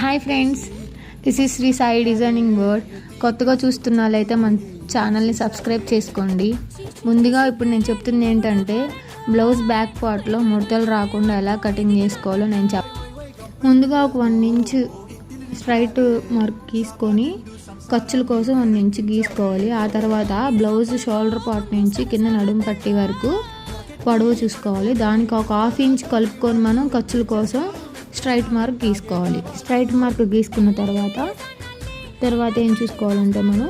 Hi friends this is Shri Sai designing world కొత్తగా చూస్తున్న వాళ్ళైతే మన ఛానల్ని సబ్స్క్రైబ్ చేసుకోండి. ముందుగా ఇప్పుడు నేను చెప్తుంది ఏంటంటే బ్లౌజ్ బ్యాక్ పార్ట్లో ముడతలు రాకుండా ఎలా కటింగ్ చేసుకోవాలో నేను చెప్ ముందుగా ఒక వన్ ఇంచ్ స్ట్రైట్ మార్క్ గీసుకొని ఖర్చుల కోసం వన్ ఇంచ్ గీసుకోవాలి. ఆ తర్వాత బ్లౌజ్ షోల్డర్ పార్ట్ నుంచి కింద నడుము పట్టి వరకు పొడవు చూసుకోవాలి. దానికి ఒక హాఫ్ ఇంచ్ కలుపుకొని మనం ఖర్చుల కోసం స్ట్రైట్ మార్క్ గీసుకోవాలి. స్ట్రైట్ మార్క్ గీసుకున్న తర్వాత తర్వాత ఏం చూసుకోవాలంటే మనం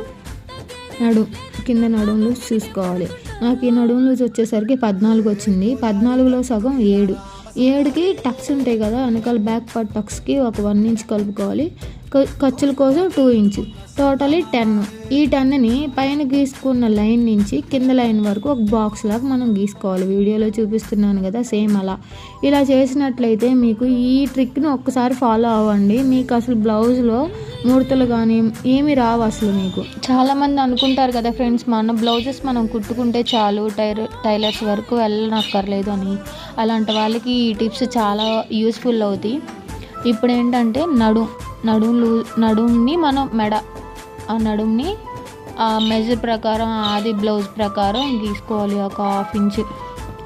నడు కింద నడుము లూజ్ చూసుకోవాలి. నాకు ఈ నడుము లూజ్ వచ్చేసరికి పద్నాలుగు వచ్చింది. పద్నాలుగులో సగం ఏడు. ఏడుకి టక్స్ ఉంటాయి కదా వెనకాల బ్యాక్ పార్ట్ టక్స్కి ఒక వన్ ఇంచ్ కలుపుకోవాలి. ఖర్చుల కోసం టూ ఇంచ్. Totally ten. ఈ టెన్ని పైన గీసుకున్న లైన్ నుంచి కింద లైన్ వరకు ఒక బాక్స్ లాగా మనం గీసుకోవాలి. వీడియోలో చూపిస్తున్నాను కదా సేమ్ అలా. ఇలా చేసినట్లయితే మీకు ఈ ట్రిక్ని ఒక్కసారి ఫాలో అవ్వండి. మీకు అసలు బ్లౌజ్లో ముడతలు కానీ ఏమి రావు అసలు మీకు. చాలామంది అనుకుంటారు కదా ఫ్రెండ్స్ మన బ్లౌజెస్ మనం కుట్టుకుంటే చాలు టైర్ టైలర్స్ వరకు వెళ్ళనక్కర్లేదు అని. అలాంటి వాళ్ళకి ఈ టిప్స్ చాలా యూస్ఫుల్ అవుతాయి. ఇప్పుడు ఏంటంటే నడుం. నడుములు లూ నడుంని మనం మెడ ఆ నడుంని ఆ మెజర్ ప్రకారం అది బ్లౌజ్ ప్రకారం గీసుకోవాలి ఒక హాఫ్ ఇంచ్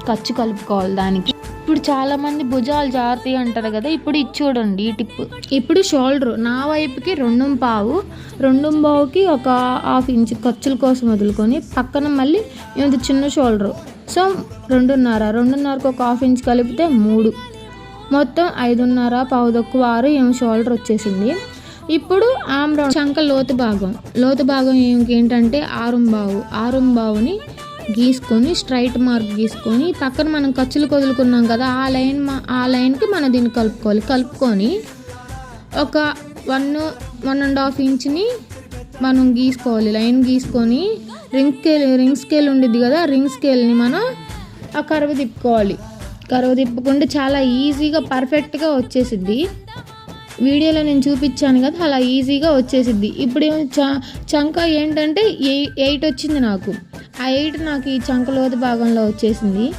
ఖర్చు కలుపుకోవాలి దానికి. ఇప్పుడు చాలామంది భుజాలు జారుతాయి అంటారు కదా ఇప్పుడు ఇది చూడండి ఈ టిప్ ఇప్పుడు షోల్డర్ నా వైపుకి రెండు పావు రెండు పావుకి ఒక హాఫ్ ఇంచ్ ఖర్చుల కోసం వదులుకొని పక్కన మళ్ళీ ఇది చిన్న షోల్డర్ సో రెండున్నర రెండున్నరకు ఒక హాఫ్ ఇంచ్ కలిపితే మూడు. మొత్తం ఐదున్నర పావుదొక్కు ఆరు ఏం షోల్డర్ వచ్చేసింది. ఇప్పుడు ఆమ్ రౌండ్ చంక లోతు భాగం. లోతు భాగం ఏంటంటే ఆరుంబావు ఆరుంబావుని గీసుకొని స్ట్రైట్ మార్క్ గీసుకొని పక్కన మనం ఖర్చులు కొదులుకున్నాం కదా ఆ లైన్ మా- ఆ లైన్కి మనం దీన్ని కలుపుకోవాలి. కలుపుకొని ఒక వన్ వన్ అండ్ హాఫ్ ఇంచ్ని మనం గీసుకోవాలి. లైన్ గీసుకొని రింగ్ స్కేల్ రింగ్ స్కేల్ ఉండిద్ది కదా రింగ్ స్కేల్ని మనం ఆ కరువు తిప్పుకోవాలి. కరువు తిప్పకుండా చాలా ఈజీగా పర్ఫెక్ట్గా వచ్చేసిద్ది. వీడియోలో నేను చూపించాను కదా అలా ఈజీగా వచ్చేసిద్ది. ఇప్పుడు ఏమో చ చంక ఏంటంటే ఎయి- ఎయిట్ వచ్చింది నాకు. ఆ ఎయిట్ నాకు ఈ చంక లోతు భాగంలో వచ్చేసింది.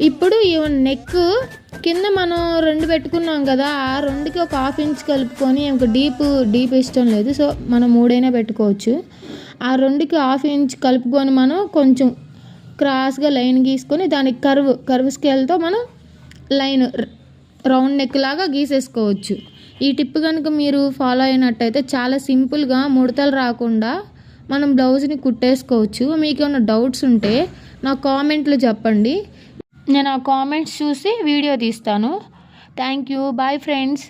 ఇప్పుడు ఈ నెక్ కింద మనం రెండు పెట్టుకున్నాం కదా ఆ రెండుకి ఒక హాఫ్ ఇంచ్ కలుపుకొని ఒక డీప్ డీప్ ఇష్టం లేదు. సో మనం మూడైనా పెట్టుకోవచ్చు. ఆ రెండుకి హాఫ్ ఇంచ్ కలుపుకొని మనం కొంచెం క్రాస్గా లైన్ గీసుకొని దానికి కర్వ్ కర్వ్ స్కేల్తో మనం లైన్ రౌండ్ నెక్ లాగా గీసేసుకోవచ్చు. ఈ టిప్ కనుక మీరు ఫాలో అయినట్టయితే చాలా సింపుల్గా ముడతలు రాకుండా మనం బ్లౌజ్ని కుట్టేసుకోవచ్చు. మీకు ఏమైనా డౌట్స్ ఉంటే నా కామెంట్లు చెప్పండి. నేను ఆ కామెంట్స్ చూసి వీడియో తీస్తాను. Thank you. Bye friends.